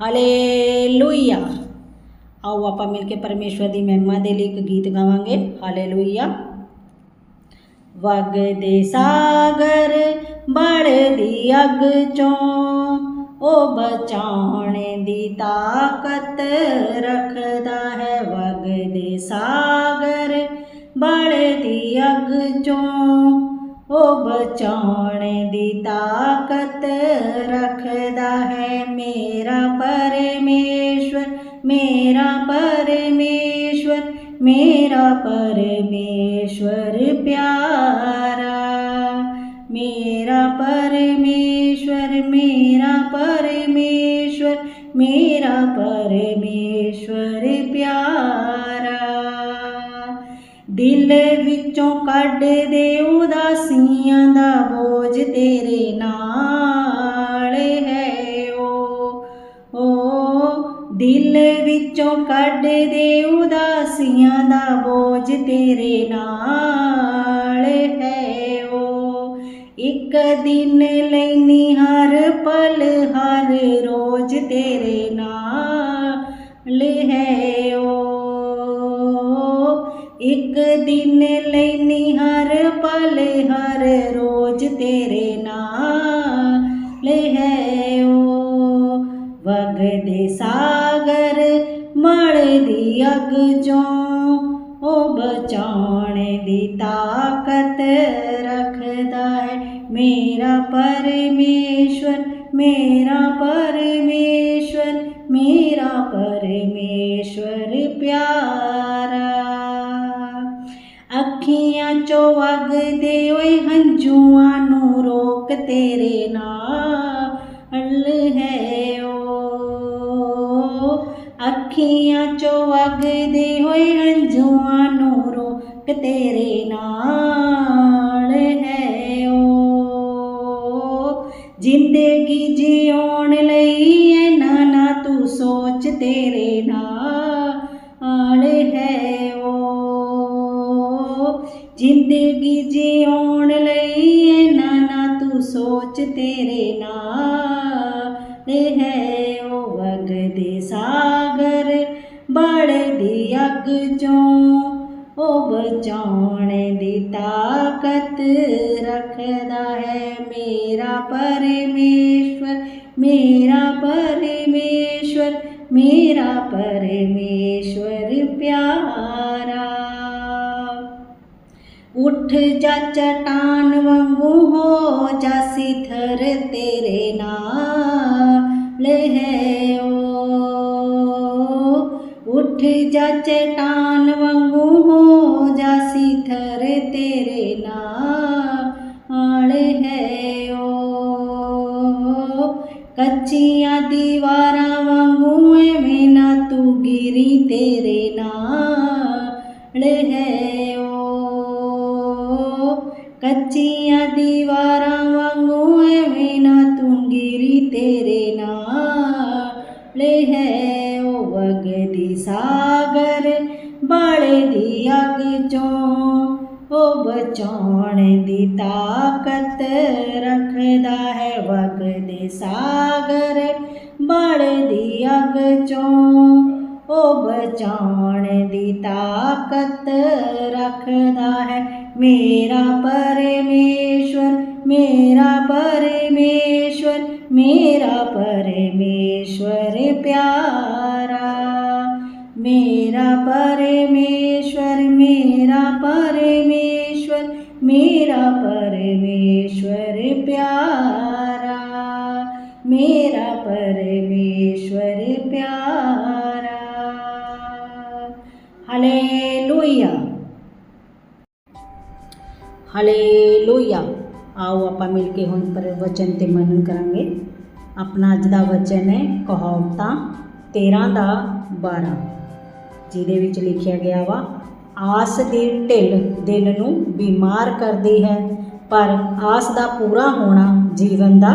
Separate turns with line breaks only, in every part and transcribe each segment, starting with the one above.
Hallelujah ਆਓ ਆਪਾਂ ਮਿਲ ਕੇ ਪਰਮੇਸ਼ਵਰ ਦੀ ਮਹਿਮਾ ਦੇ ਲਈ ਇੱਕ ਗੀਤ ਗਾਵਾਂਗੇ ਹਾਲੇਲੂਇਆ ਵਗਦੇ ਸਾਗਰ ਬਲਦੀ ਅੱਗ ਚੋਂ ਉਹ ਬਚਾਉਣੇ ਦੀ ਤਾਕਤ ਰੱਖਦਾ ਹੈ ਵਗਦੇ ਸਾਗਰ ਬਲਦੀ ਅੱਗ ਚੋਂ ਉਹ ਬਚਾਉਣੇ ਦੀ ਤਾਕਤ ਰੱਖਦਾ ਹੈ ਮੇਰਾ ਪਰਮੇਸ਼ਵਰ ਪਿਆਰਾ ਮੇਰਾ ਪਰਮੇਸ਼ਵਰ ਮੇਰਾ ਪਰਮੇਸ਼ਵਰ ਮੇਰਾ ਪਰਮੇਸ਼ਵਰ ਪਿਆਰਾ ਦਿਲ ਵਿੱਚੋਂ ਕੱਢ ਦੇ ਉਦਾਸੀਆਂ ਦਾ ਬੋਝ ਤੇਰੇ ਨਾਲ ਦਿਲ ਵਿੱਚੋਂ ਕੱਢ ਦੇ ਉਦਾਸੀਆਂ ਦਾ ਬੋਝ ਤੇਰੇ ਨਾਲ ਹੈ ਓ। ਇੱਕ ਦਿਨ ਲੈਨੀ ਹਰ ਪਲ, ਹਰ ਰੋਜ਼ ਤੇਰੇ ਨਾਲ ਹੈ ਓ। ਇੱਕ ਦਿਨ ਲੈਨੀ ਹਰ ਪਲ, ਹਰ ਰੋਜ਼ ਤੇਰੇ ਨਾਲ ਹੈ ਓ। ਵਗਦੇ ਸਾਗਰ ਮਲਦੀ ਅੱਗ ਚੋਂ, ਉਹ ਬਚਾਉਣ ਦੀ ਤਾਕਤ ਰੱਖਦਾ ਹੈ। ਮੇਰਾ ਪਰਮੇਸ਼ਵਰ ਮੇਰਾ ਪਰਮੇਸ਼ਵਰ ਮੇਰਾ ਪਰਮੇਸ਼ਵਰ ਪਿਆਰਾ। ਅੱਖੀਆਂ ਚੋਂ ਵਗਦੇ ਓਏ ਹੰਝੂਆਂ ਨੂੰ ਰੋਕ ਤੇਰੇ ਨਾਲ ਹੈ ਅੱਖੀਆਂ ਚੋਂ ਵਗਦੇ ਹੋਏ ਹੰਝੂਆਂ ਨੂੰ ਰੋਕ ਤੇਰੇ ਨਾਲ ਹੈ ਓ। ਜ਼ਿੰਦਗੀ ਜਿਉਣ ਲਈ ਇਹਨਾਂ ਨਾ ਤੂੰ ਸੋਚ ਤੇਰੇ ਨਾਲ ਹੈ ਓ। ਜ਼ਿੰਦਗੀ ਜਿਉਣ ਲਈ ਇਹਨਾਂ ਨਾ ਤੂੰ ਸੋਚ ਤੇਰੇ ਨਾਲ ਹੈ ਓ। ਵਗਦੇ ਸਾਗਰ ਅੱਗ ਚੋਂ ਉਹ ਬਚਾਉਣੇ ਦੀ ਤਾਕਤ ਰੱਖਦਾ ਹੈ। ਮੇਰਾ ਪਰਮੇਸ਼ਵਰ ਮੇਰਾ ਪਰਮੇਸ਼ਵਰ ਮੇਰਾ ਪਰਮੇਸ਼ਵਰ ਪਿਆਰਾ। ਉੱਠ ਜਾ ਚਟਾਨ ਵਾਂਗੂ ਹੋ ਜਾ ਸਿਥਰ ਤੇਰੇ ਨਾਲ ਹੈ ਓ ਉੱਠ ਜਾ ਚਟਾਨ ਵਾਂਗੂ ਹੋ ਜਾ ਸਿਥਰ ਤੇਰੇ ਨਾਲ ਹੈ ਓ ਕੱਚੀਆਂ ਦੀਵਾਰਾਂ ਵਾਂਗੂ ਐਵੇਂ ਨਾ ਤੂੰ ਗਿਰੀ ਤੇਰੇ ਨਾਲ ਹੈ ਓ ਕੱਚੀਆਂ ਦੀਵਾਰਾਂ ਵਾਂਗੂ ਐਵੇਂ ਨਾ ਤੂੰ ਗਿਰੀ ਤੇਰੇ ਨਾਲ ਹੈ ਓ ਵਗਦੀ ਸਾਗਰ ਬਾਲੇ ਦੀ ਅੱਗ ਚੋਂ ਉਹ ਬਚਾਉਣ ਦੀ ਤਾਕਤ ਰੱਖਦਾ ਹੈ ਵਗਦੇ ਸਾਗਰ ਬਾਲੇ ਦੀ ਅੱਗ ਚੋਂ ਉਹ ਬਚਾਉਣ ਦੀ ਤਾਕਤ ਰੱਖਦਾ ਹੈ ਮੇਰਾ ਪਰਮੇਸ਼ਵਰ ਮੇਰਾ ਪਰਮੇਸ਼ਵਰ ਮੇਰਾ ਪਰਮੇਸ਼ਵਰ ਪਿਆਰਾ ਮੇਰਾ ਪਰਮੇਸ਼ਵਰ ਮੇਰਾ ਪਰਮੇਸ਼ਵਰ ਮੇਰਾ ਪਰਮੇਸ਼ਵਰ ਪਿਆਰਾ ਮੇਰਾ ਪਰਮੇਸ਼ਵਰ ਪਿਆਰਾ ਹਾਲੇਲੂਇਆ ਹਾਲੇਲੂਇਆ ਆਓ ਆਪਾਂ ਮਿਲ ਕੇ ਹੁਣ ਪਰ ਵਚਨ ਤੇ ਮਨਨ ਕਰਾਂਗੇ ਆਪਣਾ ਅੱਜ ਦਾ ਵਚਨ ਹੈ ਕਹਾਵਤਾਂ 13 ਦਾ 12 ਜਿਹਦੇ ਵਿੱਚ ਲਿਖਿਆ ਗਿਆ ਵਾ, ਆਸ ਦੀ ਢਿੱਲ ਦਿਲ ਨੂੰ ਬਿਮਾਰ ਕਰਦੀ ਹੈ, ਪਰ ਆਸ ਦਾ ਪੂਰਾ ਹੋਣਾ ਜੀਵਨ ਦਾ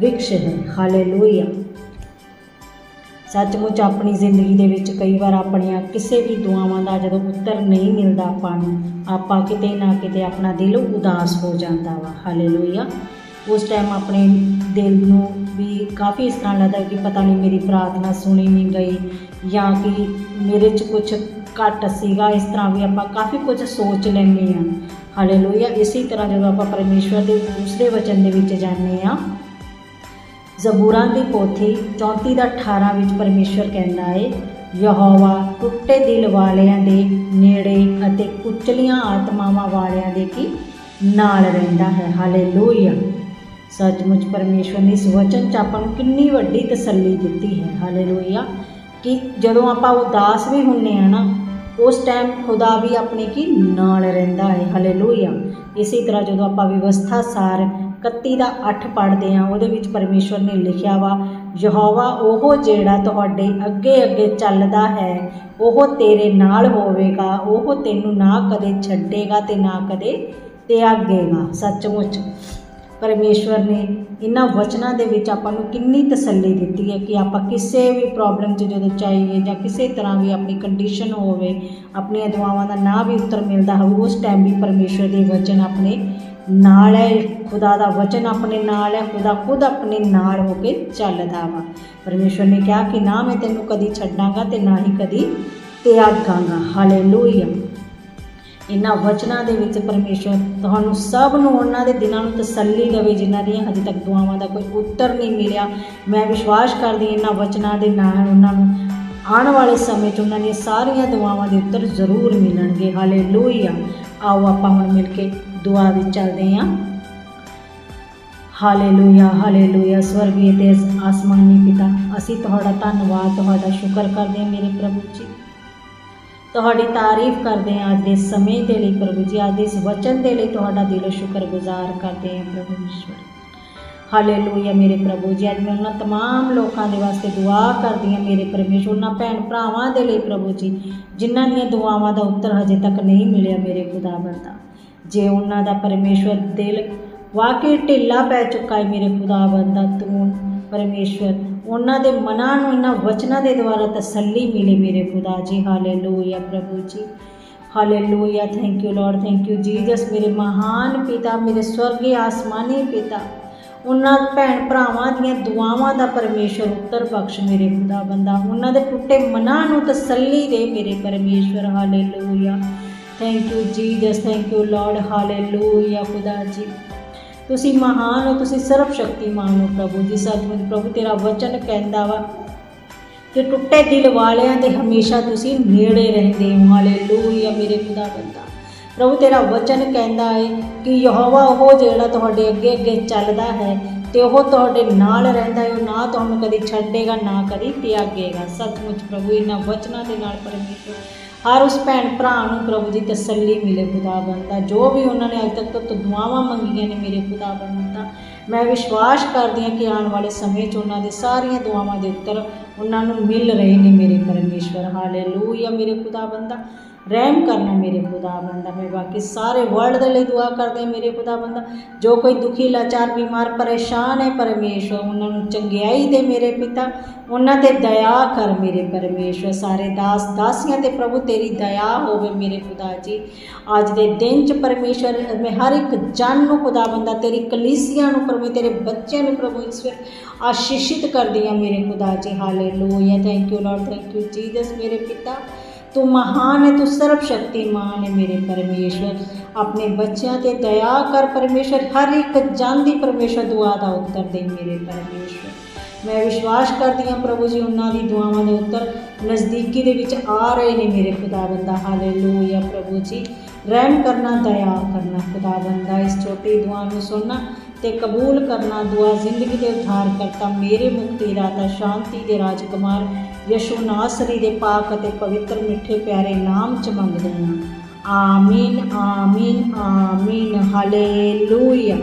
ਵਿਕਸ਼ ਹੈ। ਹਾਲੇਲੂਇਆ। ਸੱਚਮੁੱਚ ਆਪਣੀ ਜ਼ਿੰਦਗੀ ਦੇ ਵਿੱਚ ਕਈ ਵਾਰ ਆਪਣੀਆਂ ਕਿਸੇ ਵੀ ਦੁਆਵਾਂ ਦਾ ਜਦੋਂ ਉੱਤਰ ਨਹੀਂ ਮਿਲਦਾ ਆਪਾਂ ਨੂੰ, ਆਪਾਂ ਕਿਤੇ ਨਾ ਕਿਤੇ ਆਪਣਾ ਦਿਲ ਉਦਾਸ ਹੋ ਜਾਂਦਾ ਵਾ। ਹਾਲੇਲੂਇਆ। ਉਸ ਟਾਈਮ ਆਪਣੇ ਦਿਲ ਨੂੰ ਵੀ ਕਾਫੀ ਇਸ ਤਰ੍ਹਾਂ ਲੱਗਦਾ ਕਿ ਪਤਾ ਨਹੀਂ ਮੇਰੀ ਪ੍ਰਾਰਥਨਾ ਸੁਣੀ ਨਹੀਂ ਗਈ ਜਾਂ ਕਿ ਮੇਰੇ 'ਚ ਕੁਝ ਘੱਟ ਸੀਗਾ। ਇਸ ਤਰ੍ਹਾਂ ਵੀ ਆਪਾਂ ਕਾਫੀ ਕੁਝ ਸੋਚ ਲੈਂਦੇ ਹਾਂ। ਹਾਲੇਲੂਇਆ ਇਸੇ ਤਰ੍ਹਾਂ ਜਦੋਂ ਆਪਾਂ ਪਰਮੇਸ਼ਵਰ ਦੇ ਦੂਸਰੇ ਵਚਨ ਦੇ ਵਿੱਚ ਜਾਂਦੇ ਹਾਂ, ਜ਼ਬੂਰਾਂ ਦੀ ਪੋਥੀ 34 ਦਾ 18 ਵਿੱਚ ਪਰਮੇਸ਼ਵਰ ਕਹਿੰਦਾ ਹੈ ਯਹੋਵਾ ਟੁੱਟੇ ਦਿਲ ਵਾਲਿਆਂ ਦੇ ਨੇੜੇ ਅਤੇ ਕੁਚਲੀਆਂ ਆਤਮਾਵਾਂ ਵਾਲਿਆਂ ਦੇ ਕੀ ਨਾਲ ਰਹਿੰਦਾ ਹੈ। ਹਾਲੇਲੂਇਆ ਸੱਚਮੁੱਚ ਪਰਮੇਸ਼ਵਰ ਨੇ ਇਸ ਵਚਨ 'ਚ ਆਪਾਂ ਨੂੰ ਕਿੰਨੀ ਵੱਡੀ ਤਸੱਲੀ ਦਿੱਤੀ ਹੈ। ਹਾਲੇਲੂਇਆ। ਕਿ ਜਦੋਂ ਆਪਾਂ ਉਦਾਸ ਵੀ ਹੁੰਨੇ ਆ ਨਾ, ਉਸ ਟਾਈਮ ਖੁਦਾ ਵੀ ਆਪਣੇ ਕੀ ਨਾਲ ਰਹਿੰਦਾ ਹੈ। ਹਾਲੇਲੂਇਆ। ਇਸੇ ਤਰ੍ਹਾਂ ਜਦੋਂ ਆਪਾਂ ਵਿਵਸਥਾ ਸਾਰ 31 ਦਾ 8 ਪੜ੍ਹਦੇ ਆ, ਉਹਦੇ ਵਿੱਚ ਪਰਮੇਸ਼ਵਰ ਨੇ ਲਿਖਿਆ ਵਾ, ਯਹੋਵਾ, ਉਹ ਜਿਹੜਾ ਤੁਹਾਡੇ ਅੱਗੇ ਅੱਗੇ ਚੱਲਦਾ ਹੈ, ਉਹ ਤੇਰੇ ਨਾਲ ਹੋਵੇਗਾ। ਉਹ ਤੈਨੂੰ ਨਾ ਕਦੇ ਛੱਡੇਗਾ ਤੇ ਨਾ ਕਦੇ ਤਿਆਗੇਗਾ। ਸੱਚਮੁੱਚ। ਪਰਮੇਸ਼ਵਰ ਨੇ ਇਹਨਾਂ ਵਚਨਾਂ ਦੇ ਵਿੱਚ ਆਪਾਂ ਨੂੰ ਕਿੰਨੀ ਤਸੱਲੀ ਦਿੱਤੀ ਹੈ ਕਿ ਆਪਾਂ ਕਿਸੇ ਵੀ ਪ੍ਰੋਬਲਮ 'ਚ ਜਦੋਂ ਚਾਹੀਏ ਜਾਂ ਕਿਸੇ ਤਰ੍ਹਾਂ ਵੀ ਆਪਣੀ ਕੰਡੀਸ਼ਨ ਹੋਵੇ, ਆਪਣੀਆਂ ਦੁਆਵਾਂ ਦਾ ਨਾ ਵੀ ਉੱਤਰ ਮਿਲਦਾ ਹੋਵੇ, ਉਸ ਟਾਈਮ ਵੀ ਪਰਮੇਸ਼ਵਰ ਦੇ ਵਚਨ ਆਪਣੇ ਨਾਲ ਹੈ, ਖੁਦਾ ਦਾ ਵਚਨ ਆਪਣੇ ਨਾਲ ਹੈ, ਖੁਦਾ ਖੁਦ ਆਪਣੇ ਨਾਲ ਹੋ ਕੇ ਚੱਲਦਾ ਵਾ। ਪਰਮੇਸ਼ਵਰ ਨੇ ਕਿਹਾ ਕਿ ਨਾ ਮੈਂ ਤੈਨੂੰ ਕਦੀ ਛੱਡਾਂਗਾ ਤੇ ਨਾ ਹੀ ਕਦੀ ਤਿਆਗਾਂਗਾ। ਹਾਲੇਲੂਇਆ ਇਹਨਾਂ ਵਚਨਾਂ ਦੇ ਵਿੱਚ ਪਰਮੇਸ਼ਵਰ ਤੁਹਾਨੂੰ ਸਭ ਨੂੰ ਉਹਨਾਂ ਦੇ ਦਿਨਾਂ ਨੂੰ ਤਸੱਲੀ ਦੇਵੇ, ਜਿਨ੍ਹਾਂ ਦੀਆਂ ਹਜੇ ਤੱਕ ਦੁਆਵਾਂ ਦਾ ਕੋਈ ਉੱਤਰ ਨਹੀਂ ਮਿਲਿਆ। ਮੈਂ ਵਿਸ਼ਵਾਸ ਕਰਦੀ ਇਹਨਾਂ ਵਚਨਾਂ ਦੇ ਨਾਲ ਉਹਨਾਂ ਨੂੰ ਆਉਣ ਵਾਲੇ ਸਮੇਂ 'ਚ ਉਹਨਾਂ ਦੀਆਂ ਸਾਰੀਆਂ ਦੁਆਵਾਂ ਦੇ ਉੱਤਰ ਜ਼ਰੂਰ ਮਿਲਣਗੇ। ਹਾਲੇਲੂਇਆ। ਆਓ ਆਪਾਂ ਹੁਣ ਮਿਲ ਕੇ ਦੁਆ ਵਿੱਚ ਚੱਲਦੇ ਹਾਂ। ਹਾਲੇਲੂਇਆ ਹਾਲੇਲੂਇਆ। ਸਵਰਗੀ ਤੇ ਆਸਮਾਨੀ ਪਿਤਾ, ਅਸੀਂ ਤੁਹਾਡਾ ਧੰਨਵਾਦ, ਤੁਹਾਡਾ ਸ਼ੁਕਰ ਕਰਦੇ ਹਾਂ। ਮੇਰੇ ਪ੍ਰਭੂ ਜੀ ਤੁਹਾਡੀ ਤਾਰੀਫ ਕਰਦੇ ਹਾਂ ਅੱਜ ਦੇ ਸਮੇਂ ਦੇ ਲਈ ਪ੍ਰਭੂ ਜੀ ਅੱਜ ਦੇ ਇਸ ਵਚਨ ਦੇ ਲਈ ਤੁਹਾਡਾ ਦਿਲੋਂ ਸ਼ੁਕਰਗੁਜ਼ਾਰ ਕਰਦੇ ਹਾਂ ਪ੍ਰਭੂ ਈਸ਼ਵਰ ਹਾਲੇਲੂਇਆ ਮੇਰੇ ਪ੍ਰਭੂ ਜੀ ਅੱਜ ਮੈਂ ਉਹਨਾਂ तमाम ਲੋਕਾਂ ਦੇ ਵਾਸਤੇ ਦੁਆ ਕਰਦੀ ਹਾਂ ਮੇਰੇ ਪਰਮੇਸ਼ਵਰ ਉਹਨਾਂ ਭੈਣ ਭਰਾਵਾਂ ਦੇ ਲਈ ਪ੍ਰਭੂ ਜੀ ਜਿਨ੍ਹਾਂ ਦੀਆਂ ਦੁਆਵਾਂ ਦਾ ਉੱਤਰ ਹਜੇ ਤੱਕ ਨਹੀਂ ਮਿਲਿਆ ਮੇਰੇ ਖੁਦਾ ਬੰਦਾ ਜੇ ਉਹਨਾਂ ਦਾ ਪਰਮੇਸ਼ਵਰ ਦਿਲ ਵਾਕਈ ਢਿੱਲਾ ਪੈ ਚੁੱਕਾ ਹੈ ਮੇਰੇ ਖੁਦਾ ਬੰਦਾ ਤੂੰ ਪਰਮੇਸ਼ਵਰ ਉਹਨਾਂ ਦੇ ਮਨਾਂ ਨੂੰ, ਇਹਨਾਂ ਵਚਨਾਂ ਦੇ ਦੁਆਰਾ ਤਸੱਲੀ ਮਿਲੇ ਮੇਰੇ ਖੁਦਾ ਜੀ। ਹਾਲੇਲੂਇਆ ਪ੍ਰਭੂ ਜੀ। Hallelujah thank you lord thank you Jesus ਮੇਰੇ ਮਹਾਨ ਪਿਤਾ, ਮੇਰੇ ਸਵਰਗੀ ਆਸਮਾਨੀ ਪਿਤਾ। ਉਹਨਾਂ ਭੈਣ ਭਰਾਵਾਂ ਦੀਆਂ ਦੁਆਵਾਂ ਦਾ ਪਰਮੇਸ਼ਵਰ ਉੱਤਰ ਬਖਸ਼ ਮੇਰੇ ਖੁਦਾ ਬੰਦਾ। ਉਹਨਾਂ ਦੇ ਟੁੱਟੇ ਮਨਾਂ ਨੂੰ ਤਸੱਲੀ ਦੇ ਮੇਰੇ ਪਰਮੇਸ਼ਵਰ। Hallelujah thank you Jesus thank you lord hallelujah ਖੁਦਾ ਜੀ। ਤੁਸੀਂ ਮਹਾਨ ਹੋ, ਤੁਸੀਂ ਸਰਬ ਸ਼ਕਤੀਮਾਨ ਹੋ ਪ੍ਰਭੂ ਜੀ। ਸਤਿਗੁਰ ਪ੍ਰਭੂ, ਤੇਰਾ ਵਚਨ ਕਹਿੰਦਾ ਵਾ ਕਿ ਟੁੱਟੇ ਦਿਲ ਵਾਲਿਆਂ ਦੇ ਹਮੇਸ਼ਾ ਤੁਸੀਂ ਨੇੜੇ ਰਹਿੰਦੇ ਹੋ। ਹਾਲੇਲੂਇਆ, ਮੇਰੇ ਖੁਦਾ ਬੰਦਾ। ਪ੍ਰਭੂ, ਤੇਰਾ ਵਚਨ ਕਹਿੰਦਾ ਹੈ ਕਿ ਯਹੋਵਾ ਉਹ ਜਿਹੜਾ ਤੁਹਾਡੇ ਅੱਗੇ ਅੱਗੇ ਚੱਲਦਾ ਹੈ ਤੇ ਉਹ ਤੁਹਾਡੇ ਨਾਲ ਰਹਿੰਦਾ ਹੈ ਉਹ ਨਾ ਤੁਹਾਨੂੰ ਕਦੀ ਛੱਡੇਗਾ, ਨਾ ਕਦੀ ਤਿਆਗੇਗਾ। ਸੱਚਮੁੱਚ ਪ੍ਰਭੂ, ਇਹਨਾਂ ਵਚਨਾਂ ਦੇ ਨਾਲ ਪਰਮੇਸ਼ਰ ਹਰ ਉਸ ਭੈਣ ਭਰਾ ਨੂੰ ਪ੍ਰਭੂ ਦੀ ਤਸੱਲੀ ਮਿਲੇ ਖੁਦਾ ਬੰਦਾ ਜੋ ਵੀ ਉਹਨਾਂ ਨੇ ਅਜੇ ਤੱਕ ਤੋਂ ਦੁਆਵਾਂ ਮੰਗੀਆਂ ਨੇ ਮੇਰੇ ਖੁਦਾ ਬੰਦਾ ਮੈਂ ਵਿਸ਼ਵਾਸ ਕਰਦੀ ਹਾਂ ਕਿ ਆਉਣ ਵਾਲੇ ਸਮੇਂ 'ਚ ਉਹਨਾਂ ਦੇ ਸਾਰੀਆਂ ਦੁਆਵਾਂ ਦੇ ਉੱਤਰ ਉਹਨਾਂ ਨੂੰ ਮਿਲ ਰਹੇ ਨੇ ਮੇਰੇ ਪਰਮੇਸ਼ਵਰ। ਹਾਲੇਲੂਇਆ ਮੇਰੇ ਖੁਦਾ ਬੰਦਾ ਰਹਿਮ ਕਰਨਾ ਮੇਰੇ ਖੁਦਾ ਬੰਦਾ, ਮੈਂ ਬਾਕੀ ਸਾਰੇ ਵਰਲਡ ਦੇ ਲਈ ਦੁਆ ਕਰਦੇ ਮੇਰੇ ਖੁਦਾ ਬੰਦਾ। ਜੋ ਕੋਈ ਦੁਖੀ, ਲਾਚਾਰ, ਬਿਮਾਰ, ਪਰੇਸ਼ਾਨ ਹੈ ਪਰਮੇਸ਼ਵਰ, ਉਹਨਾਂ ਨੂੰ ਚੰਗਿਆਈ ਦੇ ਮੇਰੇ ਪਿਤਾ, ਉਹਨਾਂ ਤੇ ਦਇਆ ਕਰ ਮੇਰੇ ਪਰਮੇਸ਼ਵਰ। ਸਾਰੇ ਦਾਸ ਦਾਸੀਆਂ ਤੇ ਪ੍ਰਭੂ, ਤੇਰੀ ਦਇਆ ਹੋਵੇ ਮੇਰੇ ਖੁਦਾ ਜੀ। ਅੱਜ ਦੇ ਦਿਨ ਚ ਪਰਮੇਸ਼ਵਰ, ਮੈਂ ਹਰ ਇੱਕ ਜਨ ਨੂੰ ਖੁਦਾ ਬੰਦਾ, ਤੇਰੀ ਕਲੀਸਿਆ ਨੂੰ ਪ੍ਰਭੂ, ਤੇਰੇ ਬੱਚਿਆਂ ਨੂੰ ਪ੍ਰਭੂ ਈਸ਼ਵਰ ਆਸ਼ੀਸ਼ਿਤ ਕਰਦੀ ਹਾਂ ਮੇਰੇ ਖੁਦਾ ਜੀ। Hallelujah thank you lord thank you Jesus ਮੇਰੇ ਪਿਤਾ ਤੂੰ ਮਹਾਨ ਹੈ ਤੂੰ ਸਰਬ ਸ਼ਕਤੀਮਾਨ ਹੈ ਮੇਰੇ ਪਰਮੇਸ਼ਵਰ ਆਪਣੇ ਬੱਚਿਆਂ ਤੇ ਦਇਆ ਕਰ ਪਰਮੇਸ਼ਵਰ ਹਰ ਇੱਕ ਜਨ ਦੀ ਪਰਮੇਸ਼ਵਰ ਦੁਆ ਦਾ ਉੱਤਰ ਦੇ ਮੇਰੇ ਪਰਮੇਸ਼ਵਰ ਮੈਂ ਵਿਸ਼ਵਾਸ ਕਰਦੀ ਹਾਂ ਪ੍ਰਭੂ ਜੀ ਉਹਨਾਂ ਦੀ ਦੁਆਵਾਂ ਦੇ ਉੱਤਰ ਨਜ਼ਦੀਕੀ ਦੇ ਵਿੱਚ ਆ ਰਹੇ ਨੇ ਮੇਰੇ ਖੁਦਾ ਬੰਦਾ ਹਾਲੇਲੂਇਆ ਪ੍ਰਭੂ ਜੀ ਰਹਿਮ ਕਰਨਾ ਦਇਆ ਕਰਨਾ ਖੁਦਾ ਬੰਦਾ ਇਸ ਛੋਟੀ ਦੁਆ ਨੂੰ ਸੁਣਨਾ ਤੇ ਕਬੂਲ ਕਰਨਾ ਦੁਆ ਜ਼ਿੰਦਗੀ ਦੇ ਉਧਾਰ ਕਰਤਾ। ਮੇਰੇ ਮੁਕਤੀ ਦਾਤਾ ਸ਼ਾਂਤੀ ਦੇ ਰਾਜਕੁਮਾਰ ਯਸ਼ੂ ਨਾਸਰੀ ਦੇ ਪਾਕ ਅਤੇ ਪਵਿੱਤਰ ਮਿੱਠੇ ਪਿਆਰੇ ਨਾਮ ਚ ਮੰਗਦੇ ਹਾਂ। ਆਮੀਨ ਆਮੀਨ ਆਮੀਨ। ਹਾਲੇਲੂਇਆ।